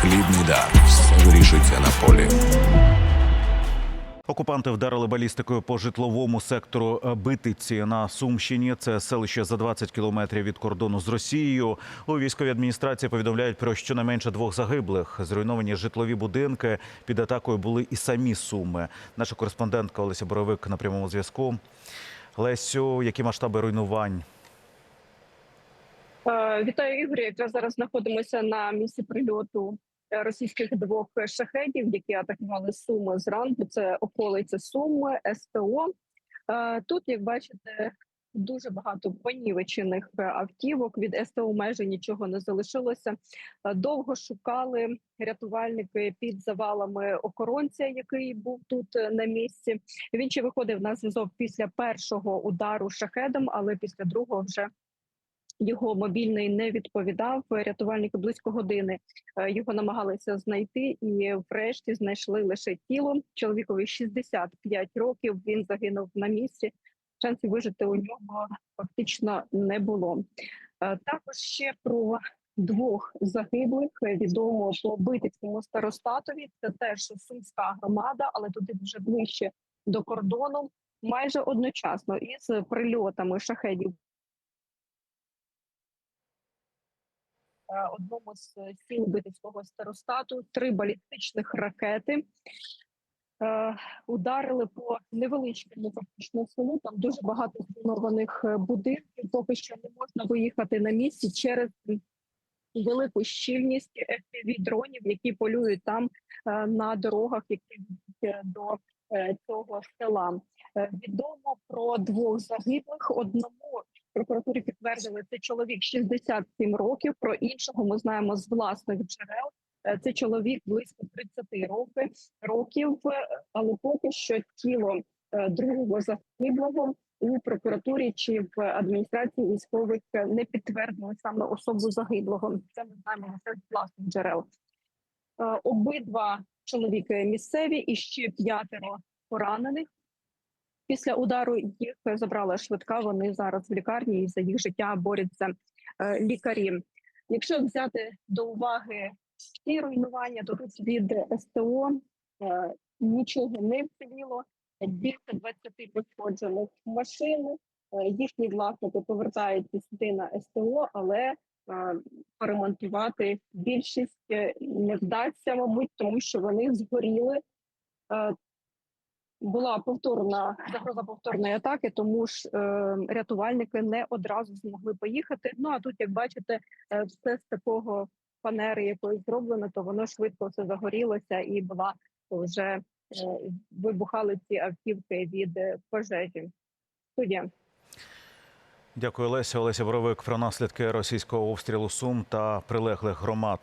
Хлібний дар. Вирішується на полі. Окупанти вдарили балістикою по житловому сектору Битиці на Сумщині. Це селище за 20 кілометрів від кордону з Росією. У військовій адміністрації повідомляють про щонайменше двох загиблих. Зруйновані житлові будинки. Під атакою були і самі суми. Наша кореспондентка Олеся Боровик на прямому зв'язку. Лесю, які масштаби руйнувань? Е, Вітаю Ігорю. Якраз зараз знаходимося на місці прильоту е, російських двох шахедів, які атакували Суми зранку. Це околиця Суми, СТО. Е, Тут, як бачите, дуже багато понівечених автівок. Від СТО майже нічого не залишилося. Довго шукали рятувальники під завалами охоронця, який був тут на місці. Він ще виходив на зв'язок після першого удару шахедом, але після другого вже його мобільний не відповідав. Рятувальники близько години е, його намагалися знайти, і врешті знайшли лише тіло. Чоловікові 65 років. Він загинув на місці. Шансів вижити у нього фактично не було. Е, Також ще про двох загиблих е, відомо по Битицькому старостатові. Це теж сумська громада, але туди вже ближче до кордону. Майже одночасно із прильотами шахедів одному з сіл Битівського старостату три балістичних ракети. е, Ударили по невеличкому фактично селу. Там дуже багато зруйнованих е, будинків. Поки що не можна виїхати на місці через велику щільність fpv дронів, які полюють там е, на дорогах, які е, до е, цього села. Е, Відомо про двох загиблих. Одному прокуратурі підтвердили це чоловік 67 років. Про іншого ми знаємо з власних джерел. Е, Це чоловік близько 30 років, років, е, але поки що тіло е, другого загиблого у прокуратурі чи в адміністрації військових не підтвердили саме особу загиблого. Це ми знаємо з власних джерел. Обидва чоловіки місцеві і ще п'ятеро поранених. Після удару їх забрала швидка. Вони зараз в лікарні і за їх життя борються е, лікарі. Якщо взяти до уваги всі руйнування, то тут від СТО е, нічого не вціліло. Більше 20 пошкоджених машин. Е, Їхні власники повертаються сюди на СТО, але поремонтувати більшість не вдасться, мабуть, тому що вони згоріли. Була повторна загроза повторної атаки, тому ж е, рятувальники не одразу змогли поїхати. Ну а тут, як бачите, е, все з такого фанери якоїсь зроблено, то воно швидко все загорілося і була вже е, вибухали ці автівки від е, пожежі. Студія. Дякую, Леся. Олеся Боровик про наслідки російського обстрілу Сум та прилеглих громад.